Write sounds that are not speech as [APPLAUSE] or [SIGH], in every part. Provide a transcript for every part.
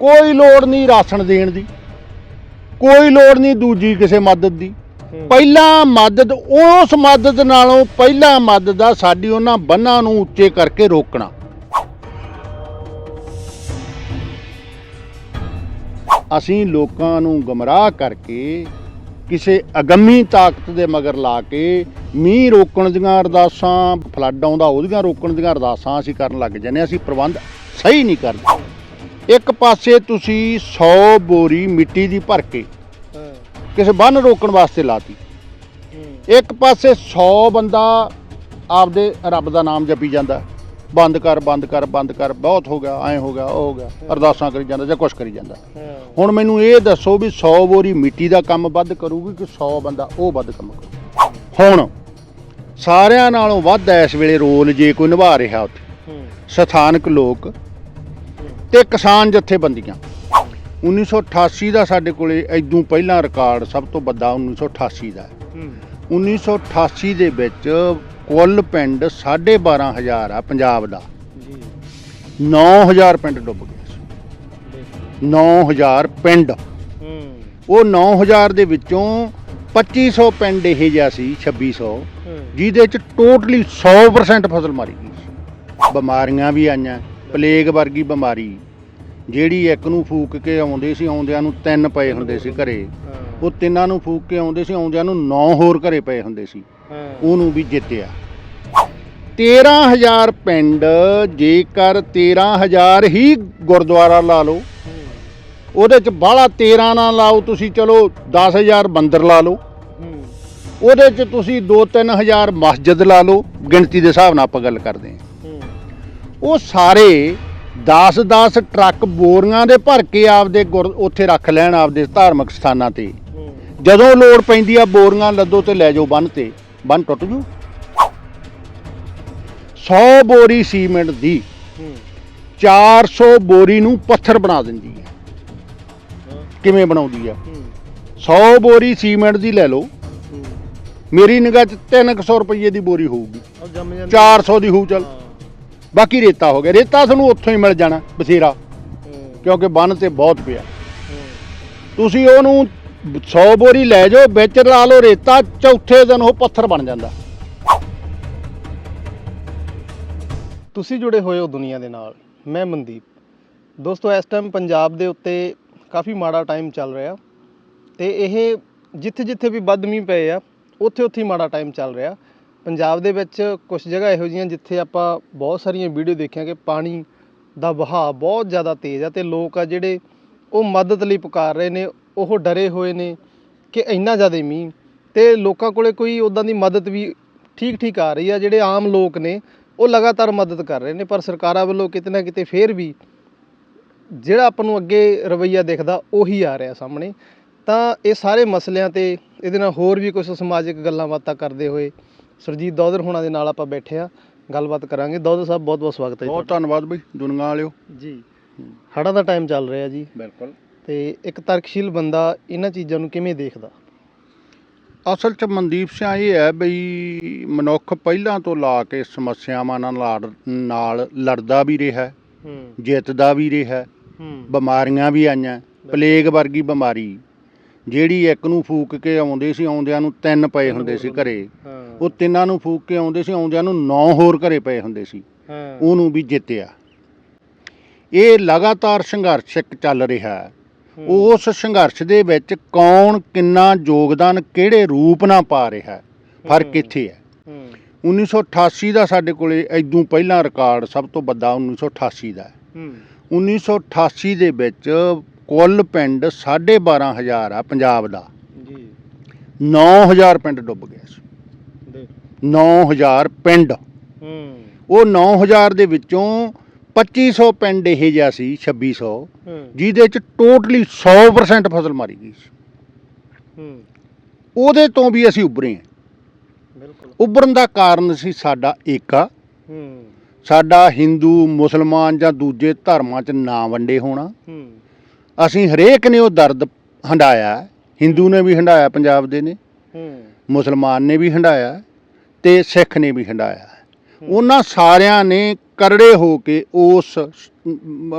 ਕੋਈ ਲੋੜ ਨਹੀਂ ਰਾਸ਼ਨ ਦੇਣ ਦੀ ਕੋਈ ਲੋੜ ਨਹੀਂ ਦੂਜੀ ਕਿਸੇ ਮਦਦ ਦੀ। ਪਹਿਲਾਂ ਮਦਦ ਉਸ ਮਦਦ ਨਾਲੋਂ ਪਹਿਲਾਂ ਮਦਦ ਆ ਸਾਡੀ ਉਹਨਾਂ ਬੰਨਾਂ ਨੂੰ ਉੱਚੇ ਕਰਕੇ ਰੋਕਣਾ। ਅਸੀਂ ਲੋਕਾਂ ਨੂੰ ਗਮਰਾਹ ਕਰਕੇ ਕਿਸੇ ਅਗੰਮੀ ਤਾਕਤ ਦੇ ਮਗਰ ਲਾ ਕੇ ਮੀਂਹ ਰੋਕਣ ਦੀਆਂ ਅਰਦਾਸਾਂ ਫਲੱਡ ਆਉਂਦਾ ਉਹਦੀਆਂ ਰੋਕਣ ਦੀਆਂ ਅਰਦਾਸਾਂ ਅਸੀਂ ਕਰਨ ਲੱਗ ਹਾਂ। ਅਸੀਂ ਪ੍ਰਬੰਧ ਸਹੀ ਨਹੀਂ ਕਰਦੇ। ਇੱਕ ਪਾਸੇ ਤੁਸੀਂ 100 ਬੋਰੀ ਮਿੱਟੀ ਦੀ ਭਰ ਕੇ ਕਿਸੇ ਬੰਨ ਰੋਕਣ ਵਾਸਤੇ ਲਾਤੀ। ਇੱਕ ਪਾਸੇ 100 ਬੰਦਾ ਆਪਦੇ ਰੱਬ ਦਾ ਨਾਮ ਜਪੀ ਜਾਂਦਾ। ਬੰਦ ਕਰ ਬੰਦ ਕਰ ਬੰਦ ਕਰ ਬਹੁਤ ਹੋ ਗਿਆ ਐ ਹੋ ਗਿਆ ਉਹ ਹੋ ਗਿਆ ਅਰਦਾਸਾਂ ਕਰੀ ਜਾਂਦਾ ਜਾਂ ਕੁਛ ਕਰੀ ਜਾਂਦਾ। ਹੁਣ ਮੈਨੂੰ ਇਹ ਦੱਸੋ ਵੀ 100 ਬੋਰੀ ਮਿੱਟੀ ਦਾ ਕੰਮ ਵੱਧ ਕਰੂਗੀ ਕਿ 100 ਬੰਦਾ ਉਹ ਵੱਧ ਕੰਮ ਕਰੂ ਹੁਣ ਸਾਰਿਆਂ ਨਾਲੋਂ ਵੱਧ ਇਸ ਵੇਲੇ ਰੋਲ ਜੇ ਕੋਈ ਨਿਭਾ ਰਿਹਾ ਉੱਥੇ। ਸਥਾਨਕ ਲੋਕ ਤੇ ਕਿਸਾਨ ਜਥੇਬੰਦੀਆਂ। 1988 ਦਾ ਸਾਡੇ ਕੋਲੇ ਐਦੋਂ ਪਹਿਲਾਂ ਰਿਕਾਰਡ ਸਭ ਤੋਂ ਵੱਡਾ 1988 ਦਾ। ਹੈ 1988 ਦੇ ਵਿੱਚ ਕੁੱਲ ਪਿੰਡ 12500 ਆ ਪੰਜਾਬ ਦਾ। 9000 ਪਿੰਡ ਡੁੱਬ ਗਏ ਸੀ। 9000 ਪਿੰਡ। ਉਹ 9000 ਦੇ ਵਿੱਚੋਂ 2500 ਪਿੰਡ ਇਹ ਜਿਹਾ ਸੀ 2600 ਜਿਹਦੇ ਚ ਟੋਟਲੀ 100% ਫਸਲ ਮਾਰੀ ਗਈ ਸੀ। ਬਿਮਾਰੀਆਂ ਵੀ ਆਈਆਂ। ਪਲੇਗ ਵਰਗੀ ਬਿਮਾਰੀ ਜਿਹੜੀ ਇੱਕ ਨੂੰ ਫੂਕ ਕੇ ਆਉਂਦੇ ਸੀ ਆਉਂਦਿਆਂ ਨੂੰ ਤਿੰਨ ਪਏ ਹੁੰਦੇ ਸੀ ਘਰੇ। ਉਹ ਤਿੰਨਾਂ ਨੂੰ ਫੂਕ ਕੇ ਆਉਂਦੇ ਸੀ ਆਉਂਦਿਆਂ ਨੂੰ ਨੌ ਹੋਰ ਘਰੇ ਪਏ ਹੁੰਦੇ ਸੀ। ਉਹਨੂੰ ਵੀ ਜਿੱਤਿਆ। 13000 ਪਿੰਡ ਜੇਕਰ 13000 ਹੀ ਗੁਰਦੁਆਰਾ ਲਾ ਲਓ ਉਹਦੇ ਚ ਬਾਹਲਾ 13 ਨਾ ਲਾਓ ਤੁਸੀਂ ਚਲੋ 10000 ਮੰਦਿਰ ਲਾ ਲਓ। ਉਹਦੇ ਚ ਤੁਸੀਂ 2-3000 ਮਸਜਿਦ ਲਾ ਲਓ ਗਿਣਤੀ ਦੇ ਹਿਸਾਬ ਨਾਲ ਆਪਾਂ ਗੱਲ ਕਰਦੇ ਹਾਂ। ਉਹ ਸਾਰੇ 10-10 ਟਰੱਕ ਬੋਰੀਆਂ ਦੇ ਭਰ ਕੇ ਆਪਦੇ ਉੱਥੇ ਰੱਖ ਲੈਣ ਆਪਦੇ ਧਾਰਮਿਕ ਸਥਾਨਾਂ ਤੇ। ਜਦੋਂ ਲੋੜ ਪੈਂਦੀ ਆ ਬੋਰੀਆਂ ਲੱਦੋ ਤੇ ਲੈ ਜਾਓ ਬੰਨ ਤੇ ਬੰਨ ਟੁੱਟ ਜੂ। 100 ਬੋਰੀ ਸੀਮੈਂਟ ਦੀ 400 ਬੋਰੀ ਨੂੰ ਪੱਥਰ ਬਣਾ ਦਿੰਦੀ ਹੈ ਕਿਵੇਂ ਬਣਾਉਂਦੀ ਆ? 100 ਬੋਰੀ ਸੀਮੈਂਟ ਦੀ ਲੈ ਲਓ। ਮੇਰੀ ਨਿਗਾਹ 'ਚ 300 ਰੁਪਏ ਦੀ ਬੋਰੀ ਹੋਊਗੀ। 400 ਦੀ ਹੋਊ ਚੱਲ। ਬਾਕੀ ਰੇਤਾ ਹੋ ਗਿਆ। ਰੇਤਾ ਤੁਹਾਨੂੰ ਉੱਥੋਂ ਹੀ ਮਿਲ ਜਾਣਾ ਬਸੇਰਾ ਕਿਉਂਕਿ ਬੰਨ ਤੇ ਬਹੁਤ ਪਿਆ। ਤੁਸੀਂ ਉਹਨੂੰ 100 ਬੋਰੀ ਲੈ ਜਾਓ ਵਿੱਚ ਲਾ ਲਓ ਰੇਤਾ ਚੌਥੇ ਦਿਨ ਉਹ ਪੱਥਰ ਬਣ ਜਾਂਦਾ। ਤੁਸੀਂ ਜੁੜੇ ਹੋਏ ਹੋ ਦੁਨੀਆ ਦੇ ਨਾਲ ਮੈਂ ਮਨਦੀਪ। ਦੋਸਤੋ ਇਸ ਟਾਈਮ ਪੰਜਾਬ ਦੇ ਉੱਤੇ ਕਾਫੀ ਮਾੜਾ ਟਾਈਮ ਚੱਲ ਰਿਹਾ ਤੇ ਇਹ ਜਿੱਥੇ ਜਿੱਥੇ ਵੀ ਮੀਂਹ ਪਏ ਆ ਉੱਥੇ ਉੱਥੇ ਹੀ ਮਾੜਾ ਟਾਈਮ ਚੱਲ ਰਿਹਾ। ਪੰਜਾਬ ਦੇ ਵਿੱਚ ਕੁਝ ਜਗ੍ਹਾ ਇਹੋ ਜਿਹੀਆਂ ਜਿੱਥੇ ਆਪਾਂ ਬਹੁਤ ਸਾਰੀਆਂ ਵੀਡੀਓ ਦੇਖੀਆਂ ਕਿ ਪਾਣੀ ਦਾ ਵਹਾਅ ਬਹੁਤ ਜ਼ਿਆਦਾ ਤੇਜ਼ ਆ ਤੇ ਲੋਕ ਆ ਜਿਹੜੇ ਉਹ ਮਦਦ ਲਈ ਪੁਕਾਰ ਰਹੇ ਨੇ, ਉਹ ਡਰੇ ਹੋਏ ਨੇ ਕਿ ਇੰਨਾ ਜ਼ਿਆਦਾ ਮੀਂਹ। ਤੇ ਲੋਕਾਂ ਕੋਲੇ ਕੋਈ ਉਦਾਂ ਦੀ ਮਦਦ ਵੀ ਠੀਕ ਠੀਕ ਆ ਰਹੀ ਆ, ਜਿਹੜੇ ਆਮ ਲੋਕ ਨੇ, ਉਹ ਲਗਾਤਾਰ ਮਦਦ ਕਰ ਰਹੇ ਨੇ, ਪਰ ਸਰਕਾਰਾਂ ਵੱਲੋਂ ਕਿਤੇ ਨਾ ਕਿਤੇ ਫੇਰ ਵੀ ਜਿਹੜਾ ਆਪਾਂ ਨੂੰ ਅੱਗੇ ਰਵਈਆ ਦਿਖਦਾ, ਉਹੀ ਆ ਰਿਹਾ ਸਾਹਮਣੇ। ਤਾਂ ਇਹ ਸਾਰੇ ਮਸਲਿਆਂ ਤੇ ਇਹਦੇ ਨਾਲ ਹੋਰ ਵੀ ਕੁਝ ਸਮਾਜਿਕ ਗੱਲਾਂ ਬਾਤਾਂ ਕਰਦੇ ਹੋਏ ਸੁਰਜੀਤ ਦੌਦਰ ਹੋਣਾ ਦੇ ਨਾਲ ਆਪਾਂ ਬੈਠੇ ਆ ਗੱਲਬਾਤ ਕਰਾਂਗੇ। ਦੌਦਰ ਸਾਹਿਬ ਬਹੁਤ ਬਹੁਤ ਸਵਾਗਤ ਹੈ ਬਹੁਤ ਧੰਨਵਾਦ ਬਈ ਦੁਨੀਆ ਵਾਲਿਓ। ਜੀ। ਹੜ੍ਹਾਂ ਦਾ ਟਾਈਮ ਚੱਲ ਰਿਹਾ ਜੀ। ਬਿਲਕੁਲ। ਤੇ ਇੱਕ ਤਰਕਸ਼ੀਲ ਬੰਦਾ ਇਹਨਾਂ ਚੀਜ਼ਾਂ ਨੂੰ ਕਿਵੇਂ ਦੇਖਦਾ? ਅਸਲ 'ਚ ਮਨਦੀਪ ਸਿੰਘ ਇਹ ਹੈ ਬਈ ਮਨੁੱਖ ਪਹਿਲਾਂ ਤੋਂ ਲਾ ਕੇ ਸਮੱਸਿਆਵਾਂ ਨਾਲ ਨਾਲ ਲੜਦਾ ਵੀ ਰਿਹਾ ਹੂੰ ਜਿੱਤਦਾ ਵੀ ਰਿਹਾ ਹੂੰ ਬਿਮਾਰੀਆਂ ਵੀ ਆਈਆਂ ਪਲੇਗ ਵਰਗੀ ਬਿਮਾਰੀ। ਜਿਹੜੀ ਇੱਕ ਨੂੰ ਫੂਕ ਕੇ ਆਉਂਦੇ ਸੀ ਆਉਂਦਿਆਂ ਨੂੰ ਤਿੰਨ ਪਏ ਹੁੰਦੇ ਸੀ ਘਰੇ। ਉਹ ਤਿੰਨਾਂ ਨੂੰ ਫੂਕ ਕੇ ਆਉਂਦੇ ਸੀ ਆਉਂਦਿਆਂ ਨੂੰ ਨੌ ਹੋਰ ਘਰੇ ਪਏ ਹੁੰਦੇ ਸੀ। ਉਹਨੂੰ ਵੀ ਜਿੱਤਿਆ। ਇਹ ਲਗਾਤਾਰ ਸੰਘਰਸ਼ ਇੱਕ ਚੱਲ ਰਿਹਾ ਉਸ ਸੰਘਰਸ਼ ਦੇ ਵਿੱਚ ਕੌਣ ਕਿੰਨਾ ਯੋਗਦਾਨ ਕਿਹੜੇ ਰੂਪ ਨਾਲ ਪਾ ਰਿਹਾ ਹੈ ਫ਼ਰਕ ਇੱਥੇ ਹੈ। ਹੂੰ। 1988 ਦਾ ਸਾਡੇ ਕੋਲੇ ਐਦੋਂ ਪਹਿਲਾਂ ਰਿਕਾਰਡ ਸਭ ਤੋਂ ਵੱਡਾ 1988 ਦਾ ਹੂੰ। 1988 ਦੇ ਵਿੱਚ ਕੁੱਲ ਪਿੰਡ 12500 ਆ ਪੰਜਾਬ ਦਾ। ਜੀ। 9000 ਪਿੰਡ ਡੁੱਬ ਗਿਆ ਸੀ। ਦੇ। 9000 ਪਿੰਡ। ਹੂੰ। ਉਹ 9000 ਦੇ ਵਿੱਚੋਂ 2500 ਪਿੰਡ ਇਹ ਜਿਹਾ ਸੀ 2600 ਹੂੰ। ਜਿਹਦੇ ਚ ਟੋਟਲੀ 100% ਫਸਲ ਮਾਰੀ ਗਈ ਸੀ। ਹੂੰ। ਉਹਦੇ ਤੋਂ ਵੀ ਅਸੀਂ ਉੱਭਰੇ ਹਾਂ। ਬਿਲਕੁਲ। ਉੱਭਰਨ ਦਾ ਕਾਰਨ ਸੀ ਸਾਡਾ ਏਕਾ। ਹੂੰ। ਸਾਡਾ ਹਿੰਦੂ ਮੁਸਲਮਾਨ ਜਾਂ ਦੂਜੇ ਧਰਮਾਂ 'ਚ ਨਾ ਵੰਡੇ ਹੋਣਾ। ਹੂੰ। ਅਸੀਂ ਹਰੇਕ ਨੇ ਉਹ ਦਰਦ ਹੰਡਾਇਆ। ਹਿੰਦੂ ਨੇ ਵੀ ਹੰਡਾਇਆ ਪੰਜਾਬ ਦੇ ਨੇ। ਹੂੰ। ਮੁਸਲਮਾਨ ਨੇ ਵੀ ਹੰਡਾਇਆ ਤੇ ਸਿੱਖ ਨੇ ਵੀ ਹੰਡਾਇਆ। ਉਹਨਾਂ ਸਾਰਿਆਂ ਨੇ ਕਰੜੇ ਹੋ ਕੇ ਉਸ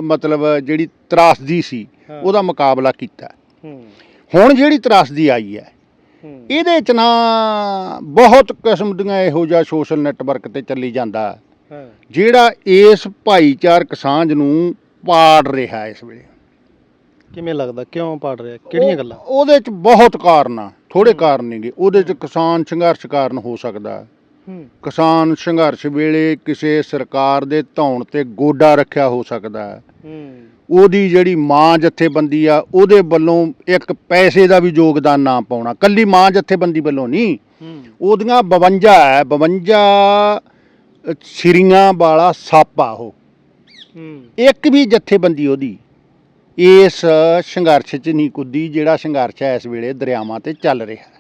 ਮਤਲਬ ਜਿਹੜੀ ਤਰਾਸਦੀ ਸੀ। ਉਹਦਾ ਮੁਕਾਬਲਾ ਕੀਤਾ। ਹੁਣ ਜਿਹੜੀ ਤਰਾਸਦੀ ਆਈ ਹੈ ਇਹਦੇ ਚ ਨਾ ਬਹੁਤ ਕਿਸਮ ਦੀਆਂ ਇਹੋ ਜਿਹਾ ਸੋਸ਼ਲ ਨੈਟਵਰਕ ਤੇ ਚੱਲੀ ਜਾਂਦਾ। ਜਿਹੜਾ ਇਸ ਭਾਈਚਾਰਕ ਸਾਂਝ ਨੂੰ ਪਾੜ ਰਿਹਾ ਇਸ ਵੇਲੇ। ਕਿਵੇਂ ਲੱਗਦਾ? ਕਿਉਂ ਪੜ ਰਿਹਾ? ਕਿਹੜੀਆਂ ਗੱਲਾਂ? ਉਹਦੇ ਚ ਬਹੁਤ ਕਾਰਨ ਆ ਥੋੜੇ ਕਾਰਨ ਨੇਗੇ। ਉਹਦੇ ਚ ਕਿਸਾਨ ਸੰਘਰਸ਼ ਕਾਰਨ ਹੋ ਸਕਦਾ। ਕਿਸਾਨ ਸੰਘਰਸ਼ ਵੇਲੇ ਕਿਸੇ ਸਰਕਾਰ ਦੇ ਧੌਣ ਤੇ ਗੋਡਾ ਰੱਖਿਆ ਹੋ ਸਕਦਾ। ਉਹਦੀ ਜਿਹੜੀ ਮਾਂ ਜਥੇਬੰਦੀ ਆ ਉਹਦੇ ਵੱਲੋਂ ਇੱਕ ਪੈਸੇ ਦਾ ਵੀ ਯੋਗਦਾਨ ਨਾ ਪਾਉਣਾ। ਕੱਲੀ ਮਾਂ ਜਥੇਬੰਦੀ ਵੱਲੋਂ ਨਹੀਂ ਉਹਦੀਆਂ 52 ਹੈ। 52 ਸਿਰੀਆਂ ਵਾਲਾ ਸੱਪ ਆ ਉਹ। ਇੱਕ ਵੀ ਜਥੇਬੰਦੀ ਉਹਦੀ ਇਸ ਸੰਘਰਸ਼ 'ਚ ਨਹੀਂ ਕੁੱਦੀ ਜਿਹੜਾ ਸੰਘਰਸ਼ ਹੈ ਇਸ ਵੇਲੇ ਦਰਿਆਵਾਂ ਤੇ ਚੱਲ ਰਿਹਾ। ਹੈ।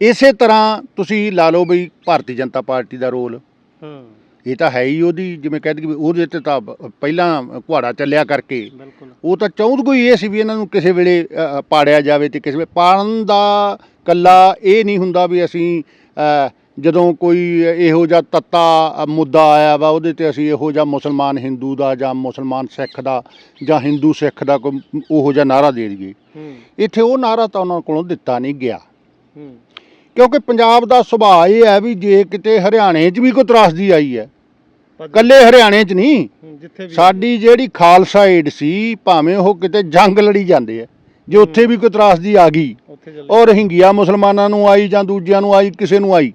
ਇਸੇ ਤਰ੍ਹਾਂ ਤੁਸੀਂ ਲਾ ਲਓ ਬਈ ਭਾਰਤੀ ਜਨਤਾ ਪਾਰਟੀ ਦਾ ਰੋਲ। ਇਹ ਤਾਂ ਹੈ ਹੀ ਉਹਦੀ ਜਿਵੇਂ ਕਹਿ ਦਈਏ ਵੀ ਉਹਦੇ ਤੇ ਤਾਂ ਪਹਿਲਾਂ ਘੁਆੜਾ ਚੱਲਿਆ ਕਰਕੇ। ਬਿਲਕੁਲ। ਉਹ ਤਾਂ ਚਾਹੁੰਦ ਕੋਈ ਇਹ ਸੀ ਵੀ ਇਹਨਾਂ ਨੂੰ ਕਿਸੇ ਵੇਲੇ ਪਾੜਿਆ ਜਾਵੇ ਤੇ ਕਿਸੇ ਵੇਲੇ। ਪਾੜਨ ਦਾ ਕੱਲਾ ਇਹ ਨਹੀਂ ਹੁੰਦਾ ਵੀ ਅਸੀਂ ਜਦੋਂ ਕੋਈ ਇਹੋ ਜਿਹਾ ਤੱਤਾ ਮੁੱਦਾ ਆਇਆ ਵਾ ਉਹਦੇ ਤੇ ਅਸੀਂ ਇਹੋ ਜਿਹਾ ਮੁਸਲਮਾਨ ਹਿੰਦੂ ਦਾ ਜਾਂ ਮੁਸਲਮਾਨ ਸਿੱਖ ਦਾ ਜਾਂ ਹਿੰਦੂ ਸਿੱਖ ਦਾ ਕੋਈ ਉਹੋ ਜਿਹਾ ਨਾਰਾ ਦੇ ਦਈਏ। ਇੱਥੇ ਉਹ ਨਾਰਾ ਤਾਂ ਉਹਨਾਂ ਕੋਲੋਂ ਦਿੱਤਾ ਨਹੀਂ ਗਿਆ। ਕਿਉਂਕਿ ਪੰਜਾਬ ਦਾ ਸੁਭਾਅ ਇਹ ਹੈ ਵੀ ਜੇ ਕਿਤੇ ਹਰਿਆਣੇ 'ਚ ਵੀ ਕੋਈ ਤਰਾਸਦੀ ਆਈ ਹੈ ਕੱਲੇ ਹਰਿਆਣੇ 'ਚ ਨਹੀਂ। ਸਾਡੀ ਜਿਹੜੀ ਖਾਲਸਾ ਏਡ ਸੀ ਭਾਵੇਂ ਉਹ ਕਿਤੇ ਜੰਗ ਲੜੀ ਜਾਂਦੇ ਆ ਜੇ ਉੱਥੇ ਵੀ ਕੋਈ ਤਰਾਸਦੀ ਆ ਗਈ ਔਰ ਹਿੰਗੀਆ ਮੁਸਲਮਾਨਾਂ ਨੂੰ ਆਈ ਜਾਂ ਦੂਜਿਆਂ ਨੂੰ ਆਈ ਕਿਸੇ ਨੂੰ ਆਈ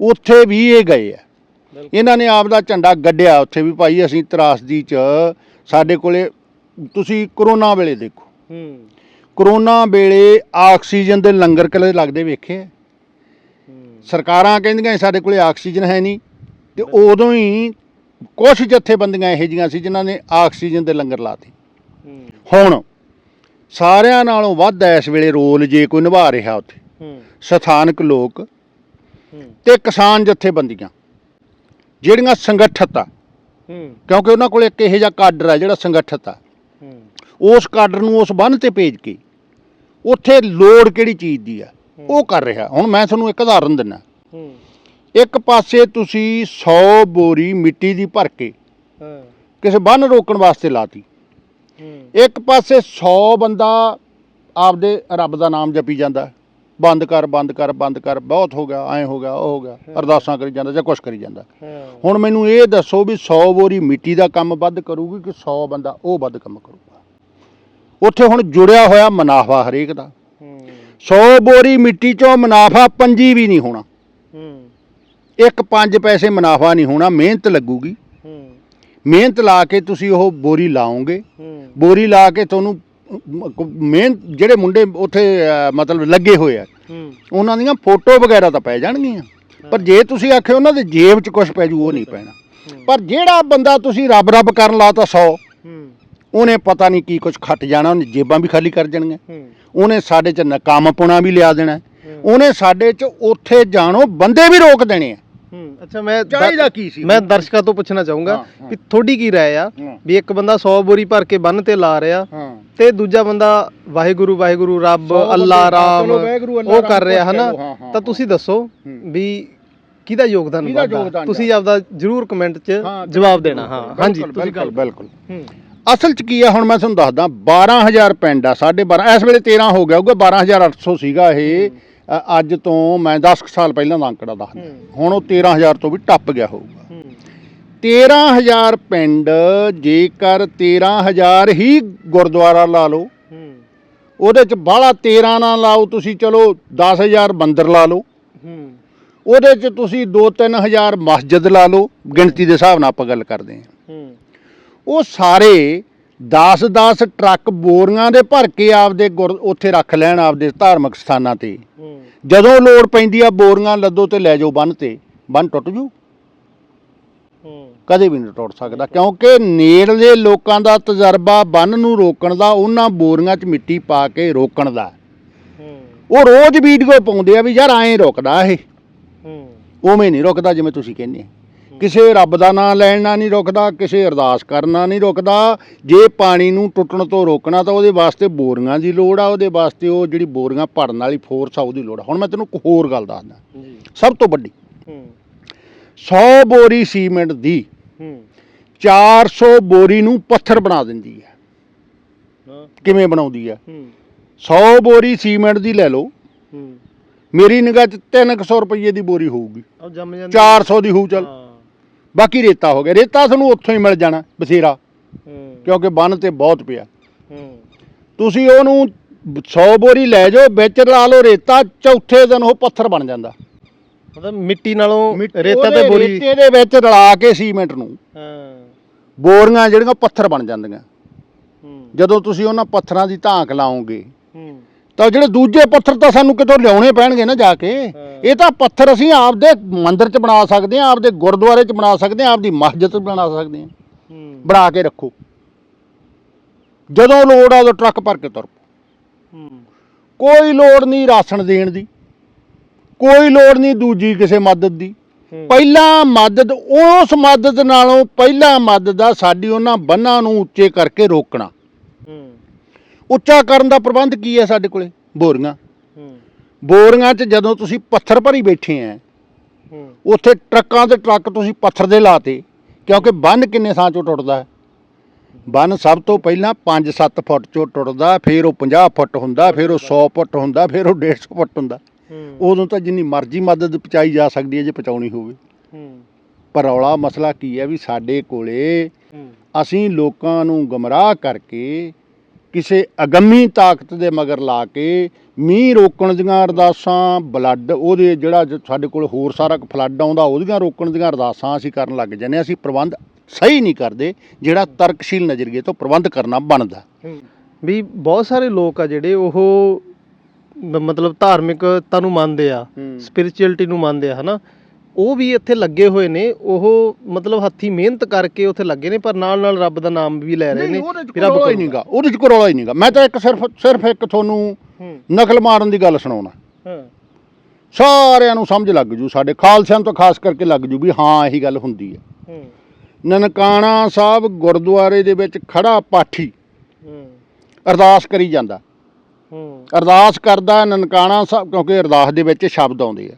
ਉੱਥੇ ਵੀ ਇਹ ਗਏ ਆ। ਇਹਨਾਂ ਨੇ ਆਪ ਦਾ ਝੰਡਾ ਗੱਡਿਆ ਉੱਥੇ ਵੀ ਭਾਈ ਅਸੀਂ ਤਰਾਸਦੀ 'ਚ ਸਾਡੇ ਕੋਲੇ ਤੁਸੀਂ ਕਰੋਨਾ ਵੇਲੇ ਦੇਖੋ। ਹੂੰ। ਕਰੋਨਾ ਵੇਲੇ ਆਕਸੀਜਨ ਦੇ ਲੰਗਰ ਕਲੇ ਲੱਗਦੇ ਵੇਖੇ ਸਰਕਾਰਾਂ ਕਹਿੰਦੀਆਂ ਸਾਡੇ ਕੋਲੇ ਆਕਸੀਜਨ ਹੈ ਨਹੀਂ ਤੇ ਉਦੋਂ ਹੀ ਕੁਝ ਜਥੇਬੰਦੀਆਂ ਇਹੋ ਜਿਹੀਆਂ ਸੀ ਜਿਨ੍ਹਾਂ ਨੇ ਆਕਸੀਜਨ ਦੇ ਲੰਗਰ ਲਾਤੇ ਹੁਣ ਸਾਰਿਆਂ ਨਾਲੋਂ ਵੱਧ ਇਸ ਵੇਲੇ ਰੋਲ ਜੇ ਕੋਈ ਨਿਭਾ ਰਿਹਾ ਉੱਥੇ। ਸਥਾਨਕ ਲੋਕ ਤੇ ਕਿਸਾਨ ਜਥੇਬੰਦੀਆਂ ਜਿਹੜੀਆਂ ਸੰਗਠਿਤ ਆ। ਕਿਉਂਕਿ ਉਹਨਾਂ ਕੋਲ ਇੱਕ ਇਹੋ ਜਿਹਾ ਕਾਡਰ ਆ ਜਿਹੜਾ ਸੰਗਠਿਤ ਆ। ਉਸ ਕਾਡਰ ਨੂੰ ਉਸ ਬੰਨ ਤੇ ਭੇਜ ਕੇ ਉੱਥੇ ਲੋੜ ਕਿਹੜੀ ਚੀਜ਼ ਦੀ ਆ ਉਹ ਕਰ ਰਿਹਾ। ਹੁਣ ਮੈਂ ਤੁਹਾਨੂੰ ਇੱਕ ਉਦਾਹਰਨ ਹੂੰ। ਇੱਕ ਪਾਸੇ ਤੁਸੀਂ 100 ਬੋਰੀ ਮਿੱਟੀ ਦੀ ਭਰ ਕੇ ਕਿਸੇ ਬੰਨ ਰੋਕਣ ਵਾਸਤੇ ਲਾਤੀ। ਇੱਕ ਪਾਸੇ 100 ਬੰਦਾ ਆਪਦੇ ਰੱਬ ਦਾ ਨਾਮ ਜਪੀ ਜਾਂਦਾ। ਬੰਦ ਕਰ ਬੰਦ ਕਰ ਬੰਦ ਕਰ ਬਹੁਤ ਹੋ ਗਿਆ ਐ ਹੋ ਗਿਆ ਉਹ ਹੋ ਗਿਆ ਅਰਦਾਸਾਂ ਕਰੀ ਜਾਂਦਾ ਜਾਂ ਕੁਛ ਕਰੀ ਜਾਂਦਾ। ਹੁਣ ਮੈਨੂੰ ਇਹ ਦੱਸੋ ਵੀ 100 ਬੋਰੀ ਮਿੱਟੀ ਦਾ ਕੰਮ ਵੱਧ ਕਰੂਗੀ ਕਿ 100 ਬੰਦਾ ਉਹ ਵੱਧ ਕੰਮ ਕਰੂਗਾ? ਉੱਥੇ ਹੁਣ ਜੁੜਿਆ ਹੋਇਆ ਮੁਨਾਫਾ ਹਰੇਕ ਦਾ। ਹੂੰ। 100 ਬੋਰੀ ਮਿੱਟੀ ਚੋਂ ਮੁਨਾਫਾ ਪੰਜੀ ਵੀ ਨਹੀਂ ਹੋਣਾ। ਇੱਕ 5 ਪੈਸੇ ਮੁਨਾਫਾ ਨਹੀਂ ਹੋਣਾ ਮਿਹਨਤ ਲੱਗੂਗੀ। ਮਿਹਨਤ ਲਾ ਕੇ ਤੁਸੀਂ ਉਹ ਬੋਰੀ ਲਾਓਗੇ। ਬੋਰੀ ਲਾ ਕੇ ਤੁਹਾਨੂੰ ਮ- ਕ- ਮਿਹਨਤ ਜਿਹੜੇ ਮੁੰਡੇ ਉੱਥੇ ਅ, ਮਤਲਬ ਲੱਗੇ ਹੋਏ ਆ ਹੂੰ। ਉਹਨਾਂ ਦੀਆਂ ਫੋਟੋ ਵਗੈਰਾ ਤਾਂ ਪੈ ਜਾਣਗੀਆਂ। ਪਰ ਜੇ ਤੁਸੀਂ ਆਖੇ ਉਹਨਾਂ ਦੇ ਜੇਬ 'ਚ ਕੁਝ ਪੈ ਜੂ ਉਹ ਨਹੀਂ ਪੈਣਾ। ਪਰ ਜਿਹੜਾ ਬੰਦਾ ਤੁਸੀਂ ਰੱਬ ਰੱਬ ਕਰਨ ਲਾਤਾ 100 ਹੂੰ। ਉਹਨੇ ਪਤਾ ਨਹੀਂ ਕੀ ਕੁਝ ਖੱਟ ਜਾਣਾ ਉਹਨੇ ਜੇਬਾਂ ਵੀ ਖਾਲੀ ਕਰ ਜਾਣੀਆਂ। ਹੂੰ। ਉਹਨੇ ਸਾਡੇ 'ਚ ਨਕਾਮਪੁਣਾ ਵੀ ਲਿਆ ਦੇਣਾ। ਉਹਨੇ ਸਾਡੇ 'ਚ ਉੱਥੇ ਜਾਣੋ ਬੰਦੇ ਵੀ ਰੋਕ ਦੇਣੇ ਆ। ਹੂੰ ਅੱਛਾ ਮੈਂ ਚਾਹੀਦਾ ਕੀ ਸੀ। ਮੈਂ ਦਰਸ਼ਕਾਂ ਤੋਂ ਪੁੱਛਣਾ ਚਾਹੂੰਗਾ। ਕਿ ਤੁਹਾਡੀ ਕੀ ਰਾਏ ਆ। ਵੀ ਇੱਕ ਬੰਦਾ 100 ਬੋਰੀ ਭਰ ਕੇ ਬੰਨ ਤੇ ਲਾ ਰਿਹਾ ਤੇ ਦੂਜਾ ਬੰਦਾ ਵਾਹਿਗੁਰੂ ਵਾਹਿਗੁਰੂ ਰੱਬ ਸੌ ਅੱਲਾ ਬੰਦੇ, ਰਾਮ ਚਲੋ ਵਾਹਿਗੁਰੂ, ਅੱਲਾ ਉਹ ਕਰ ਰਾਮ ਰਿਹਾ ਕੁਛ ਹਨਾ? ਕਹਿ ਲਓ, ਹਾਂ, ਹਾਂ, ਤਾਂ ਤੁਸੀਂ ਦੱਸੋ। ਵੀ ਕਿਹਦਾ ਯੋਗਦਾਨ ਵੱਧਦਾ? ਤੁਸੀਂ ਆਪਦਾ ਜਰੂਰ ਕਮੈਂਟ 'ਚ ਜਵਾਬ ਦੇਣਾ ਹਾਂ। ਬਿਲਕੁਲ, ਹਾਂਜੀ। ਤੁਸੀਂ ਬਿਲਕੁਲ ਗੱਲ ਬਿਲਕੁਲ। ਹੂੰ। ਅਸਲ 'ਚ ਕੀ ਆ ਹੁਣ ਮੈਂ ਤੁਹਾਨੂੰ ਦੱਸਦਾ 12000 ਪਿੰਡ ਆ 12.5 ਇਸ ਵੇਲੇ 13 ਹੋ ਗਿਆ ਹੋਊਗਾ 12800 ਸੀਗਾ ਇਹ। ਅ, ਅੱਜ ਤੋਂ ਮੈਂ 10 ਕੁ ਸਾਲ ਪਹਿਲਾਂ ਦਾ ਅੰਕੜਾ ਦੱਸਦਾ। ਹੁਣ ਉਹ 13000 ਤੋਂ ਵੀ ਟੱਪ ਗਿਆ ਹੋਊਗਾ। ਹੂੰ। 13000 ਪਿੰਡ ਜੇਕਰ 13000 ਹੀ ਗੁਰਦੁਆਰਾ ਲਾ ਲਓ ਹੂੰ। ਉਹਦੇ 'ਚ ਬਾਹਲਾ 13 ਨਾ ਲਾਓ ਤੁਸੀਂ ਚਲੋ 10000 ਮੰਦਿਰ ਲਾ ਲਓ। ਹੂੰ। ਉਹਦੇ 'ਚ ਤੁਸੀਂ 2-3000 ਮਸਜਿਦ ਲਾ ਲਓ ਗਿਣਤੀ ਦੇ ਹਿਸਾਬ ਨਾਲ ਆਪਾਂ ਗੱਲ ਕਰਦੇ ਹਾਂ। ਹੂੰ। ਉਹ ਸਾਰੇ 10-10 ਟਰੱਕ ਬੋਰੀਆਂ ਦੇ ਭਰ ਕੇ ਆਪਦੇ ਉੱਥੇ ਰੱਖ ਲੈਣ ਆਪਦੇ ਧਾਰਮਿਕ ਸਥਾਨਾਂ ਤੇ। ਜਦੋਂ ਲੋੜ ਪੈਂਦੀ ਆ ਬੋਰੀਆਂ ਲੱਦੋ ਤੇ ਲੈ ਜਾਓ ਬੰਨ ਤੇ ਬੰਨ ਟੁੱਟ ਜੂ। ਕਦੇ ਵੀ ਨਹੀਂ ਟੁੱਟ ਸਕਦਾ ਕਿਉਂਕਿ ਨੇੜਲੇ ਲੋਕਾਂ ਦਾ ਤਜਰਬਾ ਬੰਨ ਨੂੰ ਰੋਕਣ ਦਾ ਉਹਨਾਂ ਬੋਰੀਆਂ 'ਚ ਮਿੱਟੀ ਪਾ ਕੇ ਰੋਕਣ ਦਾ। ਉਹ ਰੋਜ਼ ਵੀਡੀਓ ਪਾਉਂਦੇ ਆ ਵੀ ਯਾਰ ਐਂ ਰੁਕਦਾ ਇਹ। ਉਵੇਂ ਨਹੀਂ ਰੁਕਦਾ ਜਿਵੇਂ ਤੁਸੀਂ ਕਹਿੰਦੇ ਕਿਸੇ ਰੱਬ ਦਾ ਨਾਮ ਲੈਣ ਨਹੀਂ ਰੁਕਦਾ ਕਿਸੇ ਅਰਦਾਸ ਕਰਨਾ ਨਹੀਂ ਰੁਕਦਾ। ਜੇ ਪਾਣੀ ਨੂੰ ਟੁੱਟਣ ਤੋਂ ਰੋਕਣਾ ਤਾਂ ਉਹਦੇ ਵਾਸਤੇ ਬੋਰੀਆਂ ਦੀ ਲੋੜ ਆ ਉਹਦੇ ਵਾਸਤੇ ਉਹ ਜਿਹੜੀ ਬੋਰੀਆਂ ਭਰਨ ਵਾਲੀ ਫੋਰਸ ਆ ਉਹਦੀ ਲੋੜ ਆ। ਹੁਣ ਮੈਂ ਤੈਨੂੰ ਇੱਕ ਹੋਰ ਗੱਲ ਦੱਸਦਾ। ਜੀ। ਸਭ ਤੋਂ ਵੱਡੀ। ਹੂੰ। 100 ਬੋਰੀ ਸੀਮੈਂਟ ਦੀ ਹੂੰ। 400 ਬੋਰੀ ਨੂੰ ਪੱਥਰ ਬਣਾ ਦਿੰਦੀ ਹੈ। ਕਿਵੇਂ ਬਣਾਉਂਦੀ ਹੈ? ਹੂੰ। 100 ਬੋਰੀ ਸੀਮੈਂਟ ਦੀ ਲੈ ਲਓ। ਹੂੰ। ਮੇਰੀ ਨਿਗਾਹ 'ਚ 300 ਰੁਪਏ ਦੀ ਬੋਰੀ ਹੋਊਗੀ। ਉਹ ਜੰਮ ਜਾਂਦੀ 400 ਦੀ ਹੋਊ ਚੱਲ। ਬਾਕੀ ਰੇਤਾ ਹੋ ਗਿਆ। ਰੇਤਾ ਤੁਹਾਨੂੰ ਉੱਥੋਂ ਹੀ ਮਿਲ ਜਾਣਾ ਬਥੇਰਾ ਹੂੰ। ਕਿਉਂਕਿ ਬੰਨ ਤੇ ਬਹੁਤ ਪਿਆ। ਤੁਸੀਂ ਉਹਨੂੰ 100 ਬੋਰੀ ਲੈ ਜਾਓ ਵਿੱਚ ਲਾ ਲਓ ਰੇਤਾ ਚੌਥੇ ਦਿਨ ਉਹ ਪੱਥਰ ਬਣ ਜਾਂਦਾ। ਮਤਲਬ ਮਿੱਟੀ ਨਾਲੋਂ ਰੇਤਾ ਤੇ ਬੋਰੀ ਰੇਤੇ ਦੇ ਵਿੱਚ ਰਲਾ ਕੇ ਸੀਮੈਂਟ ਨੂੰ ਹਾਂ। ਬੋਰੀਆਂ ਜਿਹੜੀਆਂ ਪੱਥਰ ਬਣ ਜਾਂਦੀਆਂ। ਜਦੋਂ ਤੁਸੀਂ ਉਹਨਾਂ ਪੱਥਰਾਂ ਦੀ ਧਾਂਕ ਲਾਓਗੇ ਤਾਂ ਜਿਹੜੇ ਦੂਜੇ ਪੱਥਰ ਤਾਂ ਸਾਨੂੰ ਕਿਤੋਂ ਲਿਆਉਣੇ ਪੈਣਗੇ ਨਾ ਜਾ ਕੇ। ਇਹ ਤਾਂ ਪੱਥਰ ਅਸੀਂ ਆਪਦੇ ਮੰਦਿਰ 'ਚ ਬਣਾ ਸਕਦੇ ਹਾਂ ਆਪਦੇ ਗੁਰਦੁਆਰੇ 'ਚ ਬਣਾ ਸਕਦੇ ਹਾਂ ਆਪਦੀ ਮਸਜਿਦ 'ਚ ਬਣਾ ਸਕਦੇ ਹਾਂ। ਹੂੰ। ਬਣਾ ਕੇ ਰੱਖੋ। ਜਦੋਂ ਲੋੜ ਆ ਉਦੋਂ ਟਰੱਕ ਭਰ ਕੇ ਤੁਰ। ਕੋਈ ਲੋੜ ਨਹੀਂ ਰਾਸ਼ਨ ਦੇਣ ਦੀ। ਕੋਈ ਲੋੜ ਨਹੀਂ ਦੂਜੀ ਕਿਸੇ ਮਦਦ ਦੀ। ਪਹਿਲਾਂ ਮਦਦ ਉਸ ਮਦਦ ਨਾਲੋਂ ਪਹਿਲਾਂ ਮਦਦ ਆ ਸਾਡੀ ਉਹਨਾਂ ਬੰਨਾਂ ਨੂੰ ਉੱਚੇ ਕਰਕੇ ਰੋਕਣਾ। ਉੱਚਾ ਕਰਨ ਦਾ ਪ੍ਰਬੰਧ ਕੀ ਹੈ ਸਾਡੇ ਕੋਲੇ? ਬੋਰੀਆਂ। ਬੋਰੀਆਂ 'ਚ ਜਦੋਂ ਤੁਸੀਂ ਪੱਥਰ ਭਰੀ ਬੈਠੇ ਆ ਹੂੰ। ਉੱਥੇ ਟਰੱਕਾਂ ਦੇ ਟਰੱਕ ਤੁਸੀਂ ਪੱਥਰ ਦੇ ਲਾਤੇ ਕਿਉਂਕਿ ਬੰਨ ਕਿੰਨੇ ਸਾਂ ਚੋਂ ਟੁੱਟਦਾ? ਬੰਨ ਸਭ ਤੋਂ ਪਹਿਲਾਂ 5-7 ਫੁੱਟ ਚੋਂ ਟੁੱਟਦਾ ਫਿਰ ਉਹ 50 ਫੁੱਟ ਹੁੰਦਾ ਫਿਰ ਉਹ 100 ਫੁੱਟ ਹੁੰਦਾ ਫਿਰ ਉਹ 150 ਫੁੱਟ ਹੁੰਦਾ। ਉਦੋਂ ਤਾਂ ਜਿੰਨੀ ਮਰਜ਼ੀ ਮਦਦ ਪਹੁੰਚਾਈ ਜਾ ਸਕਦੀ ਹੈ ਜੇ ਪਹੁੰਚਾਉਣੀ ਹੋਵੇ। ਪਰ ਰੌਲਾ ਮਸਲਾ ਕੀ ਹੈ ਵੀ ਸਾਡੇ ਕੋਲੇ ਅਸੀਂ ਲੋਕਾਂ ਨੂੰ ਗਮਰਾਹ ਕਰਕੇ ਕਿਸੇ ਅਗੰਮੀ ਤਾਕਤ ਦੇ ਮਗਰ ਲਾ ਕੇ ਮੀਂਹ ਰੋਕਣ ਦੀਆਂ ਅਰਦਾਸਾਂ ਬਲੱਡ ਉਹਦੇ ਜਿਹੜਾ ਸਾਡੇ ਕੋਲ ਹੋਰ ਸਾਰਾ ਫਲੱਡ ਆਉਂਦਾ ਉਹਦੀਆਂ ਰੋਕਣ ਦੀਆਂ ਅਰਦਾਸਾਂ ਅਸੀਂ ਕਰਨ ਲੱਗ ਹਾਂ। ਅਸੀਂ ਪ੍ਰਬੰਧ ਸਹੀ ਨਹੀਂ ਕਰਦੇ ਜਿਹੜਾ ਤਰਕਸ਼ੀਲ ਨਜ਼ਰੀਏ ਤੋਂ ਪ੍ਰਬੰਧ ਕਰਨਾ ਬਣਦਾ। ਵੀ ਬਹੁਤ ਸਾਰੇ ਲੋਕ ਆ ਜਿਹੜੇ ਉਹ ਮਤਲਬ ਧਾਰਮਿਕਤਾ ਨੂੰ ਮੰਨਦੇ ਆ ਸਪਿਰਚੁਅਲਿਟੀ ਨੂੰ ਮੰਨਦੇ ਆ ਹਨਾ? ਉਹ ਵੀ ਇੱਥੇ ਲੱਗੇ ਹੋਏ ਨੇ ਉਹ ਮਤਲਬ ਹੱਥੀ ਮਿਹਨਤ ਕਰਕੇ ਉੱਥੇ ਲੱਗੇ ਨੇ ਪਰ ਨਾਲ ਨਾਲ ਰੱਬ ਦਾ ਨਾਮ ਵੀ ਲੈ ਰਹੇ ਨੇ ਵੀ ਕੋਈ ਰੱਬ ਕਰੂਗਾ। ਨਹੀਂਗਾ ਉਹਦੇ ਚ ਕੋਈ ਰੌਲਾ ਹੀ ਨਹੀਂਗਾ। ਮੈਂ ਤਾਂ ਇੱਕ ਸਿਰਫ ਸਿਰਫ ਇੱਕ ਤੁਹਾਨੂੰ ਨਕਲ ਮਾਰਨ ਦੀ ਗੱਲ ਸੁਣਾਉਣਾ। ਹਾਂ। ਸਾਰਿਆਂ ਨੂੰ ਸਮਝ ਲੱਗ ਜੂ ਸਾਡੇ ਖਾਲਸਿਆਂ ਤੋਂ ਖਾਸ ਕਰਕੇ ਲੱਗ ਜੂ ਵੀ ਹਾਂ ਇਹੀ ਗੱਲ ਹੁੰਦੀ ਹੈ। ਨਨਕਾਣਾ ਸਾਹਿਬ ਗੁਰਦੁਆਰੇ ਦੇ ਵਿੱਚ ਖੜਾ ਪਾਠੀ ਅਰਦਾਸ ਕਰੀ ਜਾਂਦਾ। ਅਰਦਾਸ ਕਰਦਾ ਨਨਕਾਣਾ ਸਾਹਿਬ ਕਿਉਂਕਿ ਅਰਦਾਸ ਦੇ ਵਿੱਚ ਸ਼ਬਦ ਆਉਂਦੇ ਆ।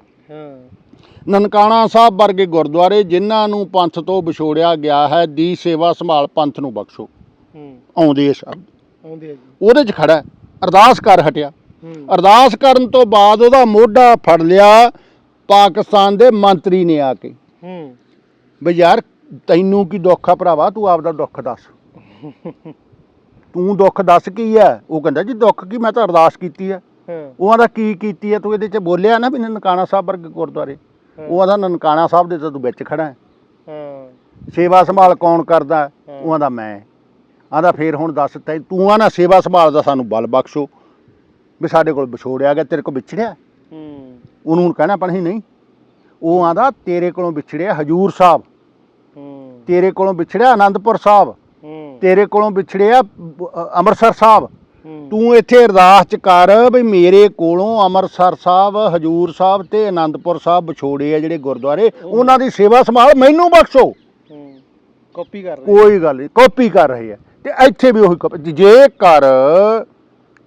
ਨਨਕਾਣਾ ਸਾਹਿਬ ਵਰਗੇ ਗੁਰਦੁਆਰੇ ਜਿਨ੍ਹਾਂ ਨੂੰ ਪੰਥ ਤੋਂ ਵਿਛੋੜਿਆ ਗਿਆ ਹੈ ਦੀ ਸੇਵਾ ਸੰਭਾਲ ਪੰਥ ਨੂੰ ਬਖਸ਼ੋ। ਹੂੰ। ਆਉਂਦੇ ਆ ਸ਼ਬਦ। ਆਉਂਦੇ ਆ ਜੀ। ਉਹਦੇ 'ਚ ਖੜਾ ਅਰਦਾਸ ਕਰ ਹਟਿਆ। ਹੂੰ। ਅਰਦਾਸ ਕਰਨ ਤੋਂ ਬਾਅਦ ਉਹਦਾ ਮੋਢਾ ਫੜ ਲਿਆ ਪਾਕਿਸਤਾਨ ਦੇ ਮੰਤਰੀ ਨੇ ਆ ਕੇ। ਹੂੰ। ਵੀ ਯਾਰ ਤੈਨੂੰ ਕੀ ਦੁੱਖ ਆ ਭਰਾਵਾ? ਤੂੰ ਆਪਦਾ ਦੁੱਖ ਦੱਸ। [LAUGHS] ਤੂੰ ਦੁੱਖ ਦੱਸ ਕੀ ਹੈ? ਉਹ ਕਹਿੰਦਾ ਜੀ ਦੁੱਖ ਕੀ? ਮੈਂ ਤਾਂ ਅਰਦਾਸ ਕੀਤੀ ਹੈ। ਉਹ ਆਂਦਾ ਕੀ ਕੀਤੀ ਹੈ? ਤੂੰ ਇਹਦੇ 'ਚ ਬੋਲਿਆ ਨਾ ਵੀ ਨਨਕਾਣਾ ਸਾਹਿਬ ਵਰਗੇ ਗੁਰਦੁਆਰੇ। ਉਹ ਆਂਦਾ ਨਨਕਾਣਾ ਸਾਹਿਬ ਦੇ ਤਾਂ ਤੂੰ ਵਿੱਚ ਖੜਾ ਹੈ। ਹਾਂ। ਸੇਵਾ ਸੰਭਾਲ ਕੌਣ ਕਰਦਾ? ਉਹ ਆਂਦਾ ਮੈਂ। ਆਂਦਾ ਫੇਰ ਹੁਣ ਦੱਸ ਤੈ ਤੂੰ ਆਣਾ ਸੇਵਾ ਸੰਭਾਲ ਦਾ ਸਾਨੂੰ ਬਲ ਬਖਸ਼ੋ। ਵੀ ਸਾਡੇ ਕੋਲ ਵਿਛੋੜਿਆ ਗਿਆ ਤੇਰੇ ਕੋਲ ਵਿਛੜਿਆ ਹੂੰ। ਉਹਨੂੰ ਕਹਿਣਾ ਪਣੀ ਨਹੀਂ। ਉਹ ਆਂਦਾ ਤੇਰੇ ਕੋਲੋਂ ਵਿਛੜਿਆ ਹਜੂਰ ਸਾਹਿਬ। ਹੂੰ। ਤੇਰੇ ਕੋਲੋਂ ਵਿਛੜਿਆ ਆਨੰਦਪੁਰ ਸਾਹਿਬ। ਹੂੰ। ਤੇਰੇ ਕੋਲੋਂ ਵਿਛੜਿਆ ਅੰਮ੍ਰਿਤਸਰ ਸਾਹਿਬ। ਤੂੰ ਇੱਥੇ ਅਰਦਾਸ ਚ ਕਰ ਵੀ ਮੇਰੇ ਕੋਲੋਂ ਅੰਮ੍ਰਿਤਸਰ ਸਾਹਿਬ ਹਜੂਰ ਸਾਹਿਬ ਤੇ ਆਨੰਦਪੁਰ ਸਾਹਿਬ ਵਿਛੋੜੇ ਆ ਜਿਹੜੇ ਗੁਰਦੁਆਰੇ। ਉਹਨਾਂ ਦੀ ਸੇਵਾ ਸੰਭਾਲ ਮੈਨੂੰ ਬਖਸ਼ੋ। ਕਾਪੀ ਕਰ ਰਹੇ ਕੋਈ ਗੱਲ ਨਹੀਂ ਕਾਪੀ ਕਰ ਰਹੇ ਆ। ਤੇ ਇੱਥੇ ਵੀ ਉਹੀ ਕਾਪੀ ਜੇਕਰ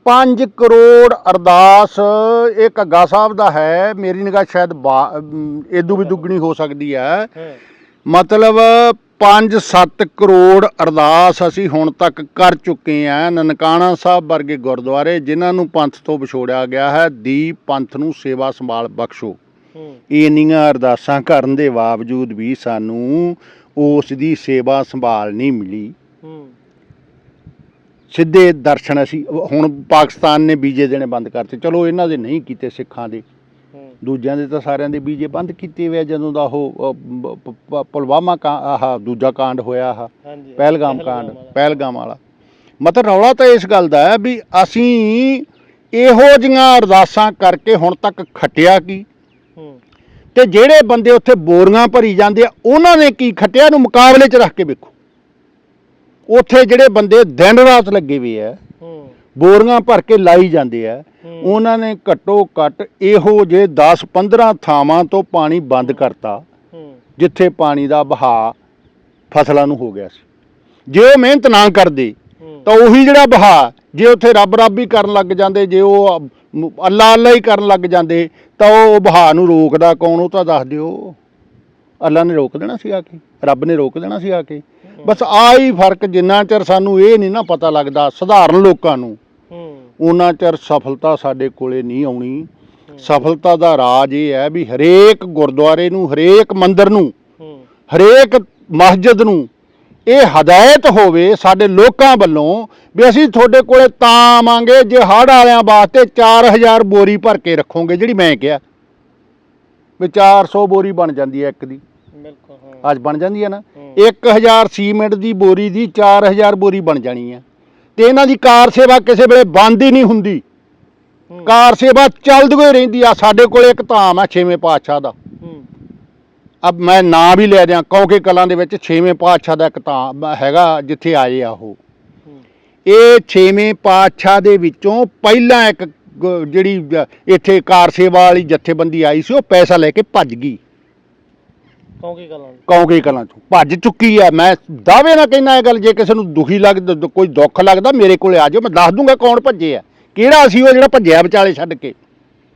5 ਕਰੋੜ ਅਰਦਾਸ ਇਹ ਘੱਗਾ ਸਾਹਿਬ ਦਾ ਹੈ ਮੇਰੀ ਨਿਗਾਹ ਸ਼ਾਇਦ ਏਦੂ ਵੀ ਦੁੱਗਣੀ ਹੋ ਸਕਦੀ ਹਾਂ। ਮਤਲਬ 5-7 ਕਰੋੜ ਅਰਦਾਸ ਅਸੀਂ ਹੁਣ ਤੱਕ ਕਰ ਚੁੱਕੇ ਆ। ਨਨਕਾਣਾ ਸਾਹਿਬ ਵਰਗੇ ਗੁਰਦੁਆਰੇ ਜਿਨ੍ਹਾਂ ਨੂੰ ਪੰਥ ਤੋਂ ਵਿਛੋੜਿਆ ਗਿਆ ਹੈ ਦੀ ਪੰਥ ਨੂੰ ਸੇਵਾ ਸੰਭਾਲ ਬਖਸ਼ੋ। ਇੰਨੀਆਂ ਅਰਦਾਸਾਂ ਕਰਨ ਦੇ ਬਾਵਜੂਦ ਵੀ ਸਾਨੂੰ ਉਸ ਦੀ ਸੇਵਾ ਸੰਭਾਲ ਨਹੀਂ ਮਿਲੀ। ਸਿੱਧੇ ਦਰਸ਼ਨ ਅਸੀਂ ਹੁਣ ਪਾਕਿਸਤਾਨ ਨੇ ਬੀਜੇ ਦੇਣੇ ਬੰਦ ਕਰਤੇ। ਚਲੋ ਇਹਨਾਂ ਦੇ ਨਹੀਂ ਕੀਤੇ ਸਿੱਖਾਂ ਦੇ। ਦੂਜਿਆਂ ਦੇ ਤਾਂ ਸਾਰਿਆਂ ਦੇ ਬੀਜੇ ਬੰਦ ਕੀਤੇ ਹੋਏ ਆ ਜਦੋਂ ਦਾ ਉਹ ਪੁਲਵਾਮਾ ਕਾ ਆਹ ਦੂਜਾ ਕਾਂਡ ਹੋਇਆ ਆਹ ਪਹਿਲਗਾਮ ਕਾਂਡ। ਪਹਿਲਗਾਮ ਵਾਲਾ। ਮਤਲਬ ਰੌਲਾ ਤਾਂ ਇਸ ਗੱਲ ਦਾ ਹੈ ਵੀ ਅਸੀਂ ਇਹੋ ਜੀਆਂ ਅਰਦਾਸਾਂ ਕਰਕੇ ਹੁਣ ਤੱਕ ਖਟਿਆ ਕੀ? ਤੇ ਜਿਹੜੇ ਬੰਦੇ ਉੱਥੇ ਬੋਰੀਆਂ ਭਰੀ ਜਾਂਦੇ ਆ ਉਹਨਾਂ ਨੇ ਕੀ ਖਟਿਆ? ਨੂੰ ਮੁਕਾਬਲੇ 'ਚ ਰੱਖ ਕੇ ਵੇਖੋ। ਉੱਥੇ ਜਿਹੜੇ ਬੰਦੇ ਦਿਨ ਰਾਤ ਲੱਗੇ ਹੋਏ ਆ ਬੋਰੀਆਂ ਭਰ ਕੇ ਲਾਈ ਜਾਂਦੇ ਆ। ਹੂੰ। ਉਹਨਾਂ ਨੇ ਘੱਟੋ ਘੱਟ ਇਹੋ ਜੇ 10 15 ਥਾਵਾਂ ਤੋਂ ਪਾਣੀ ਬੰਦ ਕਰਤਾ ਹੂੰ। ਜਿੱਥੇ ਪਾਣੀ ਦਾ ਵਹਾਅ ਫਸਲਾਂ ਨੂੰ ਹੋ ਗਿਆ ਸੀ। ਜੇ ਉਹ ਮਿਹਨਤ ਨਾ ਕਰਦੇ ਹੂੰ। ਤਾਂ ਉਹੀ ਜਿਹੜਾ ਵਹਾਅ ਜੇ ਉੱਥੇ ਰੱਬ ਰੱਬ ਹੀ ਕਰਨ ਲੱਗ ਜਾਂਦੇ ਜੇ ਉਹ ਅੱਲਾ ਅੱਲਾ ਹੀ ਕਰਨ ਲੱਗ ਜਾਂਦੇ ਤਾਂ ਉਹ ਵਹਾਅ ਨੂੰ ਰੋਕਦਾ ਕੌਣ? ਉਹ ਤਾਂ ਦੱਸ ਦਿਓ। ਅੱਲਾ ਨੇ ਰੋਕ ਦੇਣਾ ਸੀ ਆ ਕੇ? ਰੱਬ ਨੇ ਰੋਕ ਦੇਣਾ ਸੀ ਆ ਕੇ ਬਸ ਆਹੀ ਫ਼ਰਕ ਜਿੰਨਾ ਚਿਰ ਸਾਨੂੰ ਇਹ ਨਹੀਂ ਨਾ ਪਤਾ ਲੱਗਦਾ ਸਧਾਰਨ ਲੋਕਾਂ ਨੂੰ ਹੂੰ ਉਹਨਾਂ ਚਿਰ ਸਫਲਤਾ ਸਾਡੇ ਕੋਲੇ ਨਹੀਂ ਆਉਣੀ। ਸਫਲਤਾ ਦਾ ਰਾਜ ਇਹ ਹੈ ਵੀ ਹਰੇਕ ਗੁਰਦੁਆਰੇ ਨੂੰ ਹਰੇਕ ਮੰਦਿਰ ਨੂੰ ਹਰੇਕ ਮਸਜਿਦ ਨੂੰ ਇਹ ਹਦਾਇਤ ਹੋਵੇ ਸਾਡੇ ਲੋਕਾਂ ਵੱਲੋਂ ਵੀ ਅਸੀਂ ਤੁਹਾਡੇ ਕੋਲੇ ਤਾਂ ਆਵਾਂਗੇ ਜੇ ਹੜ੍ਹ ਵਾਲਿਆਂ ਵਾਸਤੇ 4000 ਬੋਰੀ ਭਰ ਕੇ ਰੱਖੋਗੇ ਜਿਹੜੀ ਮੈਂ ਕਿਹਾ। ਵੀ 400 ਬੋਰੀ ਬਣ ਜਾਂਦੀ ਹੈ ਇੱਕ ਦੀ। ਬਿਲਕੁਲ ਹਾਂ। ਅੱਜ ਬਣ ਜਾਂਦੀ ਹੈ ਨਾ। ਹੂੰ। 1000 ਸੀਮੈਂਟ ਦੀ ਬੋਰੀ ਦੀ 4000 ਬੋਰੀ ਬਣ ਜਾਣੀ ਹੈ। ਤੇ ਇਹਨਾਂ ਦੀ ਕਾਰ ਸੇਵਾ ਕਿਸੇ ਵੇਲੇ ਬੰਦ ਹੀ ਨਹੀਂ ਹੁੰਦੀ। ਕਾਰ ਸੇਵਾ ਚੱਲਦੀ ਹੋਈ ਰਹਿੰਦੀ ਆ ਸਾਡੇ ਕੋਲੇ ਇੱਕ ਧਾਮ ਹੈ ਛੇਵੇਂ ਪਾਤਸ਼ਾਹ ਦਾ। ਅਬ ਮੈਂ ਨਾਂ ਵੀ ਲੈ ਦਿਆਂ ਕੌਂਕੇ ਕਲਾਂ ਦੇ ਵਿੱਚ ਛੇਵੇਂ ਪਾਤਸ਼ਾਹ ਦਾ ਇੱਕ ਧਾਮ ਹੈਗਾ ਜਿੱਥੇ ਆਏ ਆ ਉਹ। ਇਹ ਛੇਵੇਂ ਪਾਤਸ਼ਾਹ ਦੇ ਵਿੱਚੋਂ ਪਹਿਲਾਂ ਇੱਕ ਜਿਹੜੀ ਇੱਥੇ ਕਾਰ ਸੇਵਾ ਵਾਲੀ ਜਥੇਬੰਦੀ ਆਈ ਸੀ ਉਹ ਪੈਸਾ ਲੈ ਕੇ ਭੱਜ ਗਈ। ਕੌਂਕੀ ਕਲਾਂ ਕੌਂਕੇ ਕਲਾਂ ਚੋਂ ਭੱਜ ਚੁੱਕੀ ਆ ਮੈਂ ਦਾਅਵੇ ਨਾਲ ਕਹਿੰਦਾ ਇਹ ਗੱਲ ਜੇ ਕਿਸੇ ਨੂੰ ਦੁਖੀ ਲੱਗਦਾ ਕੋਈ ਦੁੱਖ ਲੱਗਦਾ ਮੇਰੇ ਕੋਲੇ ਆ ਜਾਓ ਮੈਂ ਦੱਸ ਦੂੰਗਾ ਕੌਣ ਭੱਜੇ ਆ। ਕਿਹੜਾ ਸੀ ਉਹ ਜਿਹੜਾ ਭੱਜਿਆ ਵਿਚਾਲੇ ਛੱਡ ਕੇ?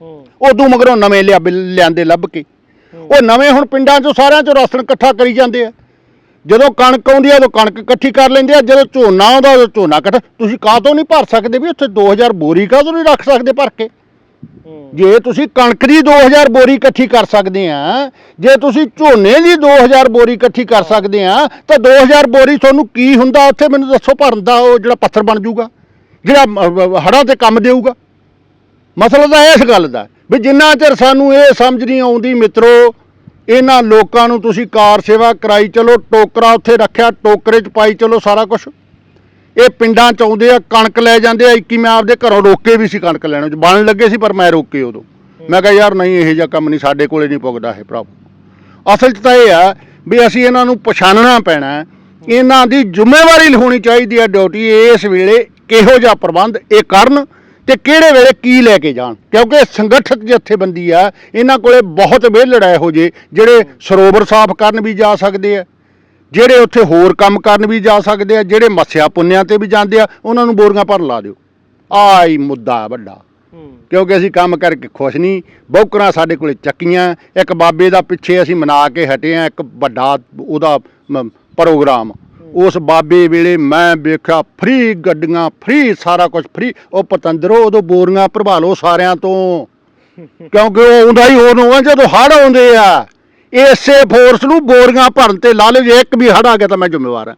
ਹੂੰ। ਉਦੋਂ ਮਗਰੋਂ ਨਵੇਂ ਲਿਆ ਲਿਆਂਦੇ ਲੱਭ ਕੇ। ਉਹ ਨਵੇਂ ਹੁਣ ਪਿੰਡਾਂ 'ਚੋਂ ਸਾਰਿਆਂ 'ਚੋਂ ਰਾਸ਼ਨ ਇਕੱਠਾ ਕਰੀ ਜਾਂਦੇ ਆ। ਜਦੋਂ ਕਣਕ ਆਉਂਦੀ ਆ ਉਦੋਂ ਕਣਕ ਇਕੱਠੀ ਕਰ ਲੈਂਦੇ ਆ। ਜਦੋਂ ਝੋਨਾ ਆਉਂਦਾ ਉਦੋਂ ਝੋਨਾ ਇਕੱਠਾ। ਤੁਸੀਂ ਕਾਹਤੋਂ ਨਹੀਂ ਭਰ ਸਕਦੇ ਵੀ ਉੱਥੇ 2000 ਬੋਰੀ ਕਾਹਤੋਂ ਨਹੀਂ ਰੱਖ ਸਕਦੇ ਭਰ ਕੇ? ਹੂੰ ਜੇ ਤੁਸੀਂ ਕਣਕ ਦੀ 2000 ਬੋਰੀ ਇਕੱਠੀ ਕਰ ਸਕਦੇ ਆ ਜੇ ਤੁਸੀਂ ਝੋਨੇ ਦੀ 2000 ਬੋਰੀ ਇਕੱਠੀ ਕਰ ਸਕਦੇ ਆ ਤਾਂ 2000 ਬੋਰੀ ਤੁਹਾਨੂੰ ਕੀ ਹੁੰਦਾ ਉੱਥੇ? ਮੈਨੂੰ ਦੱਸੋ ਭਰਨ ਦਾ ਉਹ ਜਿਹੜਾ ਪੱਥਰ ਬਣ ਜਾਊਗਾ ਜਿਹੜਾ ਹੜਾਂ ਤੇ ਕੰਮ ਦੇਊਗਾ। ਮਸਲਾ ਤਾਂ ਇਸ ਗੱਲ ਦਾ ਵੀ ਜਿੰਨਾ ਚਿਰ ਸਾਨੂੰ ਇਹ ਸਮਝ ਨਹੀਂ ਆਉਂਦੀ ਮਿੱਤਰੋ ਇਹਨਾਂ ਲੋਕਾਂ ਨੂੰ ਤੁਸੀਂ ਕਾਰ ਸੇਵਾ ਕਰਾਈ ਚਲੋ ਟੋਕਰਾ ਉੱਥੇ ਰੱਖਿਆ ਟੋਕਰੇ 'ਚ ਪਾਈ ਚਲੋ ਸਾਰਾ ਕੁਝ ਇਹ ਪਿੰਡਾਂ 'ਚ ਆਉਂਦੇ ਆ, ਕਣਕ ਲੈ ਜਾਂਦੇ ਆ, ਇੱਕੀ ਮੈਂ ਆਪਦੇ ਘਰੋਂ ਰੋਕੇ ਵੀ ਸੀ ਕਣਕ ਲੈਣ ਬਣ ਲੱਗੇ ਸੀ, ਪਰ ਮੈਂ ਰੋਕੇ ਉਦੋਂ। ਮੈਂ ਕਿਹਾ, ਯਾਰ ਨਹੀਂ, ਇਹੋ ਜਿਹਾ ਕੰਮ ਨਹੀਂ, ਸਾਡੇ ਕੋਲੇ ਨਹੀਂ ਪੁੱਗਦਾ ਇਹ ਭਰਾ। ਅਸਲ 'ਚ ਤਾਂ ਇਹ ਆ ਵੀ ਅਸੀਂ ਇਹਨਾਂ ਨੂੰ ਪਛਾਣਨਾ ਪੈਣਾ ਇਹਨਾਂ ਦੀ ਜ਼ਿੰਮੇਵਾਰੀ ਲਿਖਾਉਣੀ ਚਾਹੀਦੀ ਹੈ ਡਿਊਟੀ ਇਸ ਵੇਲੇ ਕਿਹੋ ਜਿਹਾ ਪ੍ਰਬੰਧ, ਇਹ ਕਰਨ ਤੇ ਕਿਹੜੇ ਵੇਲੇ ਕੀ ਲੈ ਕੇ ਜਾਣ। ਕਿਉਂਕਿ ਇਹ ਸੰਗਠਿਤ ਜਥੇਬੰਦੀ ਆ, ਇਹਨਾਂ ਕੋਲੇ ਬਹੁਤ ਵਿਹਲੜ ਹੈ ਇਹੋ ਜੇ, ਜਿਹੜੇ ਸਰੋਵਰ ਸਾਫ਼ ਕਰਨ ਵੀ ਜਾ ਸਕਦੇ ਆ। ਜਿਹੜੇ ਉੱਥੇ ਹੋਰ ਕੰਮ ਕਰਨ ਵੀ ਜਾ ਸਕਦੇ ਆ ਜਿਹੜੇ ਮੱਸਿਆ ਪੁੰਨਿਆਂ ਤੇ ਵੀ ਜਾਂਦੇ ਆ ਉਹਨਾਂ ਨੂੰ ਬੋਰੀਆਂ ਭਰਨ ਲਾ ਦਿਓ। ਆਈ ਮੁੱਦਾ ਵੱਡਾ। ਕਿਉਂਕਿ ਅਸੀਂ ਕੰਮ ਕਰਕੇ ਖੁਸ਼ ਨਹੀਂ ਬੌਕਰਾਂ ਸਾਡੇ ਕੋਲੇ ਚੱਕੀਆਂ ਇੱਕ ਬਾਬੇ ਦਾ ਪਿੱਛੇ ਅਸੀਂ ਮਨਾ ਕੇ ਹਟੇ ਆ ਇੱਕ ਵੱਡਾ ਉਹਦਾ ਪ੍ਰੋਗਰਾਮ। ਉਸ ਬਾਬੇ ਵੇਲੇ ਮੈਂ ਵੇਖਿਆ ਫ੍ਰੀ ਗੱਡੀਆਂ ਫ੍ਰੀ ਸਾਰਾ ਕੁਝ ਫ੍ਰੀ ਉਹ ਪਤੰਦਰੋ ਉਦੋਂ ਬੋਰੀਆਂ ਭਰਵਾ ਲਓ ਸਾਰਿਆਂ ਤੋਂ। [LAUGHS] ਕਿਉਂਕਿ ਉਹ ਆਉਂਦਾ ਹੀ ਉਹਨੂੰ ਆ ਜਦੋਂ ਹੜ ਆਉਂਦੇ ਆ ਇਸੇ ਫੋਰਸ ਨੂੰ ਬੋਰੀਆਂ ਭਰਨ ਤੇ ਲਾ ਲਿਓ, ਜੇ ਇੱਕ ਵੀ ਹੜ ਆ ਗਿਆ ਤਾਂ ਮੈਂ ਜ਼ਿੰਮੇਵਾਰ ਹਾਂ।